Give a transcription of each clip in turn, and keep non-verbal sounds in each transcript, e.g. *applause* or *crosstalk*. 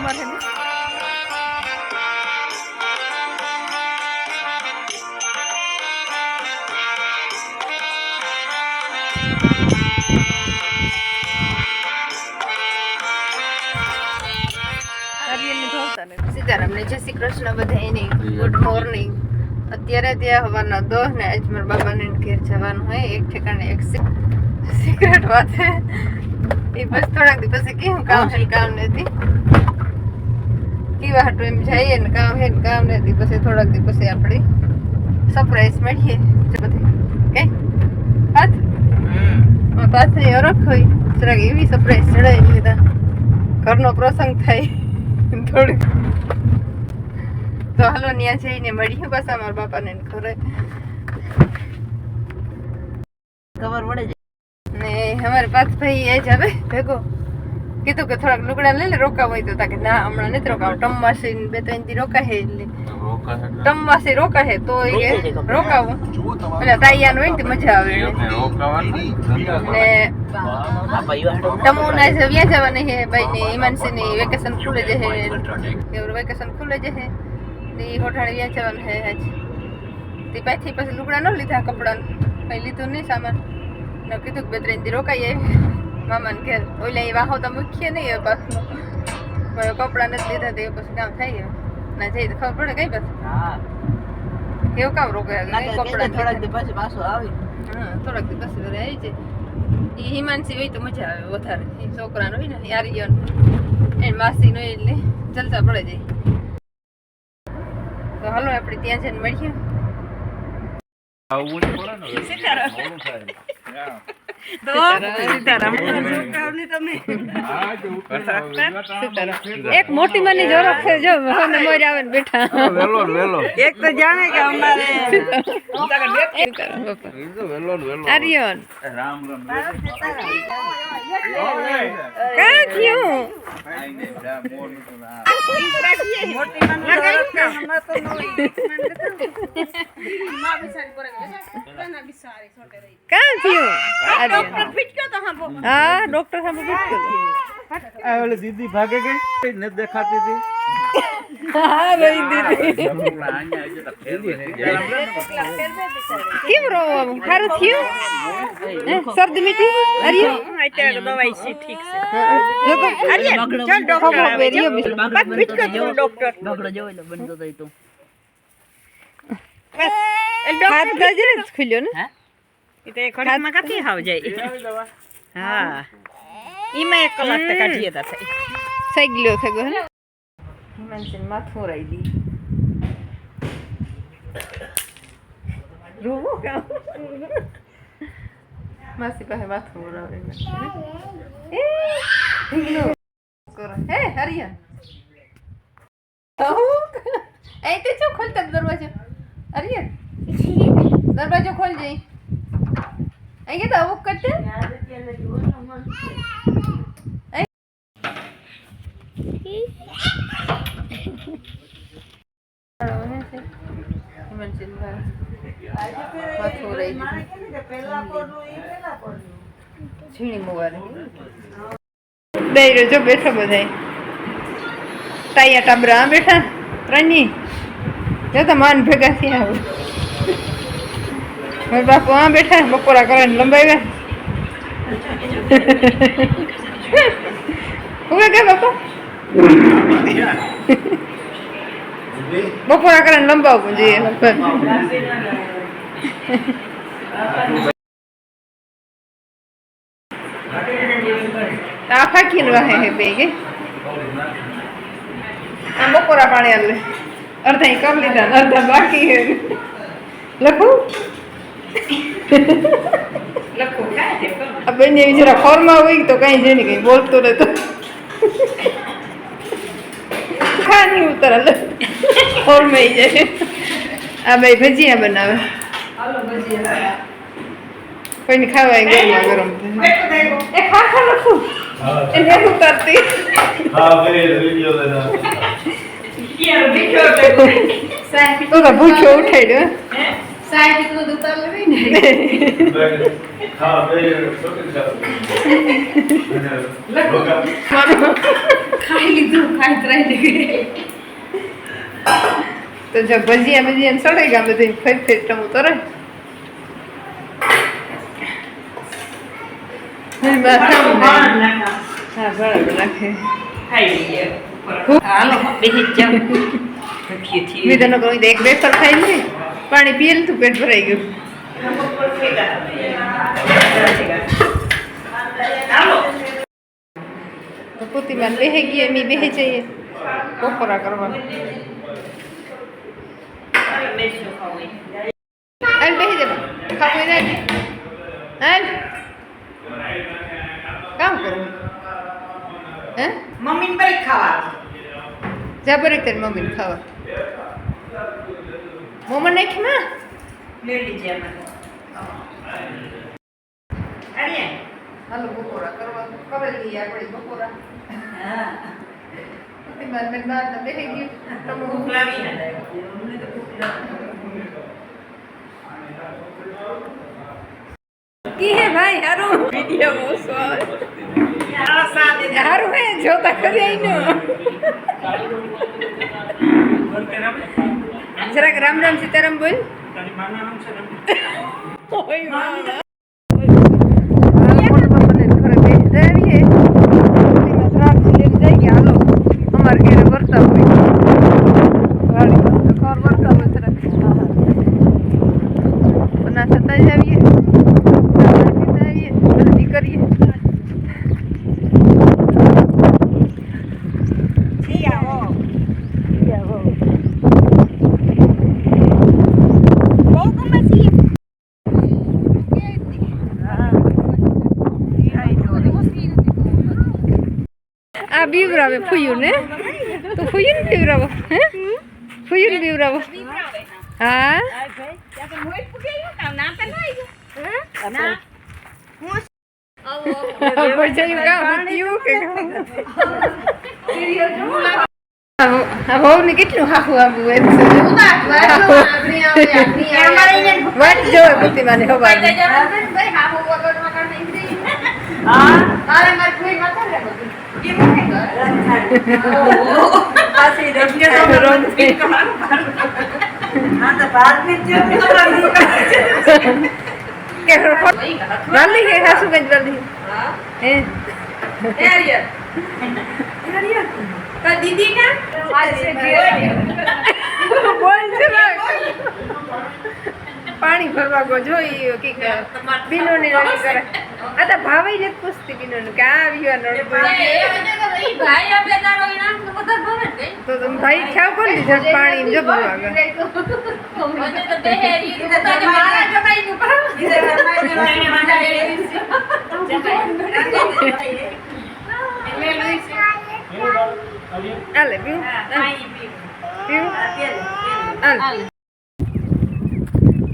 ને. સીતારામને જય શ્રી કૃષ્ણ બધાયને. ગુડ મોર્નિંગ અત્યારે ત્યાં હવાના દસ ને આજ બાબાને ઘેર જવાનું હોય એક ઠેકાણે એક સિગરેટ વાતે એ બસ થોડાક દિવસે કેવું કામ છે કામ નથી. કેવા હાટું એમ જઈએ ને કામ હે ને કામ નથી પછી થોડાક દી પછી આપણે સરપ્રાઈઝ મળીએ. જે બધી. કે હાથ? પાસે અરખ હોય. જરાક એવી સરપ્રાઈઝ ચડાવી લીધા ઘરનો પ્રસંગ થાય. થોડીક. તો હાલો ત્યાં જઈને મળીએ બસ અમારા બાપાને ને ઘરે. ખબર પડે ને અમારે પાછ ભાઈ એ જ હવે ભેગો. કીધું કે થોડાક લુગડા લઈ લે રોકાવ હોય તો તાકે ના હમણાં નથી રોકાવ ટમવાસી ને બે ત્રણ દી રોકાહે એટલે ટમવાસી રોકાહે તો એ કે રોકાવું એટલે તાઈયાનું હોય ને તે મજા આવે એને. ને આ પરિવાર તમુના જે વ્યા જવાના હે ભાઈ ને હિમાંશી ની વેકેશન ખુલે જશે એવું વેકેશન ખુલે જશે ને ઈ હોઠાણે વ્યા જવાનું હે આજ તે પાછી પછી લુગડા ન લીધા કપડાં કઈ લીધું નહીં સામાન ને કીધું કે બે ત્રણ દી રોકાઈએ મામા ને ઘેર ઓલે એ વાહો તો મૂકીએ નહીં પાછું પણ કપડાં નથી લીધા તે પછી કામ થાય ના જઈ તો ખબર પડે કઈ બસ હા. એવું કામ રોકાય ના કપડાં થોડાક. દી પછી પાછું આવી. હા થોડાક દી પછી ઘરે આવી જાય. એ હિમાંશી હોય તો મજા આવે વધારે. એ છોકરાનો હોય ને યારિયન એ માસી નો એટલે જલસા પડે જાય. તો હાલો આપણે ત્યાં જઈને મળીએ. *laughs* એક મોટી માની જોરક છે જો મને મોર આવે ને બેઠા વેલો વેલો એક તો જાણે કે અમારે આર્યન રામ રામ કાં થયું કાં થયું આર્યન હા ડોક્ટર સામે પૂછ્યું આ ઓલી દીદી ભાગે ગઈ ને દેખાતી હતી હા રહી દીદી કેમ રો ખારું થયું હે? શરદી મીઠી આર્યન જો તો ખબર પેરીયો બી ડોક્ટર જોઈ લો બનતો તો તું હાથ દાજે ને ખુલ્યો ને ઘડીમાં કાપી હાવ જાય. હા. ઈમાં એક કલાક તો કાઢીએ તા થઈ સાઈગલ્યો થઈ ગયો હે હિમાંશીને માથું રાઈ દી. રૂવો કામ માસી પાસે માથું ઉડાવે એ ઢીંગલો. કરો. હે હરિયન એ તે ચો ખોલતા દરવાજો. અરિયા દરવાજો ખોલ જઈ અહીં કે તો અમુક કરતે ઝીણી મુવારે જો બેઠો બધાય. તાયા ટાબરા બેઠા? ત્રણની જો તો માન ભેગા થયા હવે બાપુ આ બેઠા બપોરા કરીને લંબાવ્યા હું કે બાપા? બપોરા કરીને લંબાવું જોઈએ આ ફાકીને વાહે હે બે કે? આ બપોરા પાણી આલે અડધા કરી લીધા ને અડધા બાકી હે. લખું? આ બંને એવી જરા ફોર્મમાં હોય તો કઈ છે ને કઈ બોલતો રહેતો. ખા નહીં ઉતર લે. ખોરમાં ઈ જાય. આ ભાઈ ભજીયા બનાવે. કોઈને ખાવાય ગરમા ગરમ. એ ખા ખા લખું એને ઉતારતી. તો તો ભૂખ્યો ઉઠાડ્યો ખાઈ લીધું ખાઈ ત્રાઈ ગઈ તો જો ભજીયા ભજીયા સડે ગયા બધી ફેર ફેર ટમું તરે. હા બરાબર હાલો બેસી જ જાઓ. ભૂખી થી મેં તને કહ્યું એક બેસર ખાઈ લે. પાણી પીએ ને તું પેટ ભરાઈ ગયું તો પોતીમાં બેહે ગઈ એમ બેહે જઈએ. બપોરા કરવા હાલ બેહી જા ખાવું હોય ને હાલ. કામ કરું. હે? મમ્મીને બરી ખાવા જા બરે તારી મમ્મીને ખાવા. મોમાં નાખી માં લઈ લીજે અમે અરે હાલો બપોરા કરવા કરેલી આપણી બપોરા હા પોતીમાં મેં બહાર તો બેહી ગયું તમે ભૂખ લાગી ને અમને તો ભૂખ લાગી કી હે ભાઈ હારું વિડિયો મોસો આ સાદે હારું હે જોતા કરી આઈનો જરાક રામ રામ સીતારામ બોલ. *laughs* ઓય મામા મોટા બાપાને ઘરે બેસી જાવીએ એમાં શ્રાદ્ધ લઈને જાય કે હાલો અમારે ઘરે વર્તા હોય વાડી પર તો ઘર વર્તા હોય જરાક બના થતા જ આવીએ સાવણ પીતા આવીએ બધી કરીએ જી આવો બહુ ગમે છે આ બીવરાવે ફૂયું ને? તો ફૂયું ને બીવરાવો, હે? ફૂયું ને બીવરાવો. હા? ભજાયું કાં હુત્યું કે આ વહુ ને કેટલું હાહુ આવું એમ છે વાત જોવે બુદ્ધિ માને હવાની કે વાલી કે હાસુ ગંજ વાલી હે બોલ છે ને. પાણી ભરવા ગો જોઈ કે બીનો ને નળી કરે આ તો ભાવે જ પૂછતી બીનો કે આ આવ્યો નળી તો તમે ભાઈ ખ્યાલ કોણ લીધો? પાણી જો ભરવા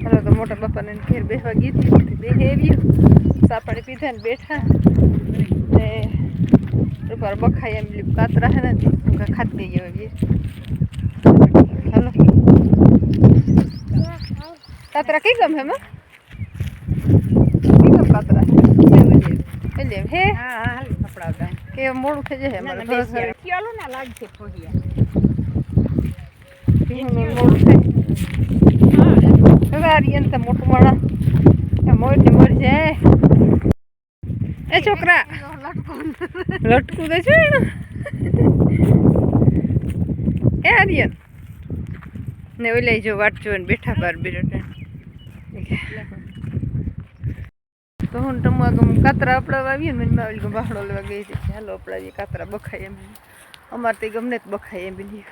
હાલો તો મોટા બાપાને ઘેર બેસવા ગીત બે હેવ્યું સાપડી પીધા ને બેઠા. ને ઉપર બખાય એમ લીપ કાતરા હે ને ઊંઘા ખાતી ગયો ये હાલો. કાતરા કઈ ગમ હે? માં કઈ ગમ કાતરા એટલે હે કે મોડું થઈ જશે મોડું થાય. હવે આ રીયન તો મોટું માણા. મોર ને મોર જાય. એ છોકરા. લટકું દે છે એ આર્યન ને ઓલે જો વાટ જોઈને બેઠા બાર બેઠા તો હું ટમવા ગમ કાતરા અપડાવવા આવીએ ને મને બાહડો લેવા ગઈ હતી. હાલો અપડાવીએ કાતરા બખાય એમ. અમારે તો ગમને જ બખાય એમ બી.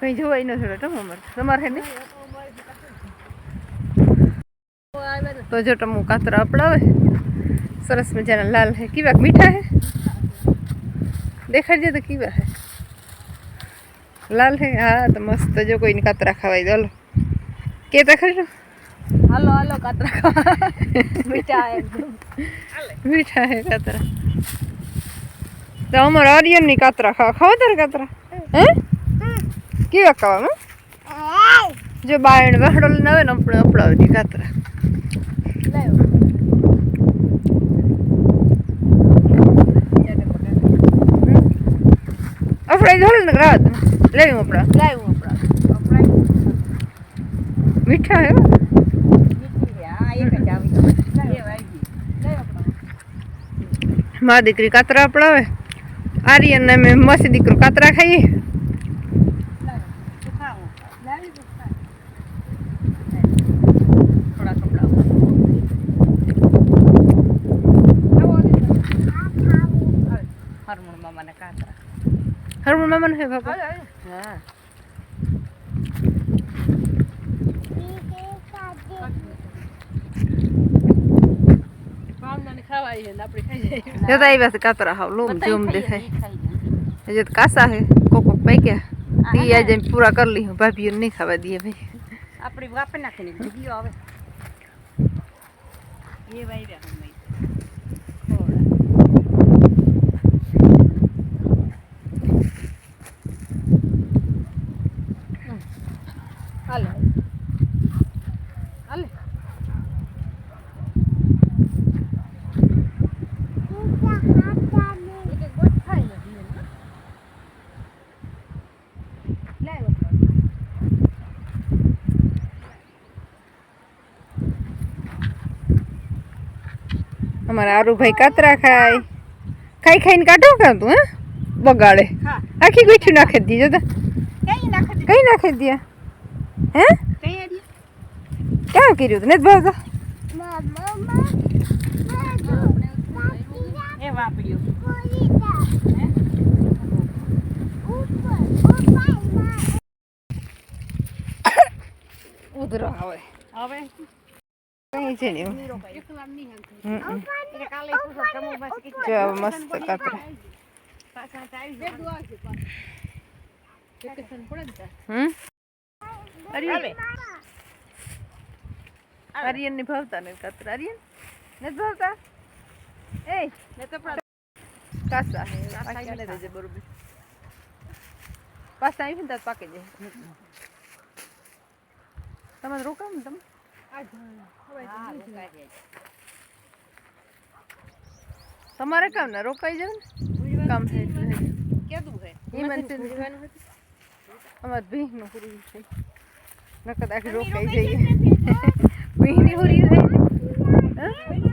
કઈ જોવાય ન થોડો ટમ અમારે તમારે ને? તો જો ટમું કાતરા અપડાવે. સરસ મજાના લાલ હે કેવા મીઠા હે દેખાડજે તો કેવા હે લાલ હે હા તો મસ્ત જો કોઈને કાતરા ખવાય દો હાલો કે તો ખરી હાલો હાલો કાતરા ખાવા મીઠા એકદમ મીઠા હે કાતરા તો અમારે આર્યનની કાતરા ખાવા ખાવા તારે કાતરા હે કેવા ખાવા જો બાયણ વાહડો લઈને આવે ને આપણે અપડાવી અપડાઈ જોડે ને રાત. લેવી આપડા લાવ્યું આપણા મીઠા હે આપણા મારી દીકરી કાતરા પડાવે આર્યન ને મેં મસી દીકરો કાતરા ખાઈએ લાવી દો થોડા કપડા હરમણ મામાને કાતરા હરમણ મામા હે બાપા હા ભાવનાને ખાવાય છે ને આપણે ખાઈ જઈએ. જતા આવ્યા છે કાતરા હાવ લોમ જોમ દેખાય. દેખાય હજી તો કાસા હે કોક કોક પાક્યા. ઈ આજે પૂરા કરી લી ભાભીઓ નહીં ખાવા દઈએ ભાઈ. આપણી હાલે હાલે એક એક ગોટ ખાઈ લે ધીમે ધીમે. લાવ્યો આપણા. અમારા આરુભાઈ કાતરા ખાય. ખાઈ ખાઈને કાઢો કાં તું હે? બગાડે. હા. આખી ગોઠી નાખી દી જતા કઈ નાખી કઈ નાખી દે હે? કઈ ક્યાં કર્યું એ વાપર્યું. ઉધરો. આવે કઈ છે ને આવા મસ્ત કાતરા ને. હમ? હાલે. આર્યનની ભાવતા ને કતરા આર્યન ને ભાવતા? એ ને તો પણ કાસા કાસા ને દેજે બરોબર. પાસ આવી ને તાર પાકે જાય તમે રોકાવ ને તમે? જ. તમારે કામ ને રોકાઈ જાવ ને? કામ છે કે કેદું હે? ઈ મને છે અમાર ભીહનું પૂરું છે. નકદ આખી રોકાઈ જઈએ *laughs* પીણી હોરી જાય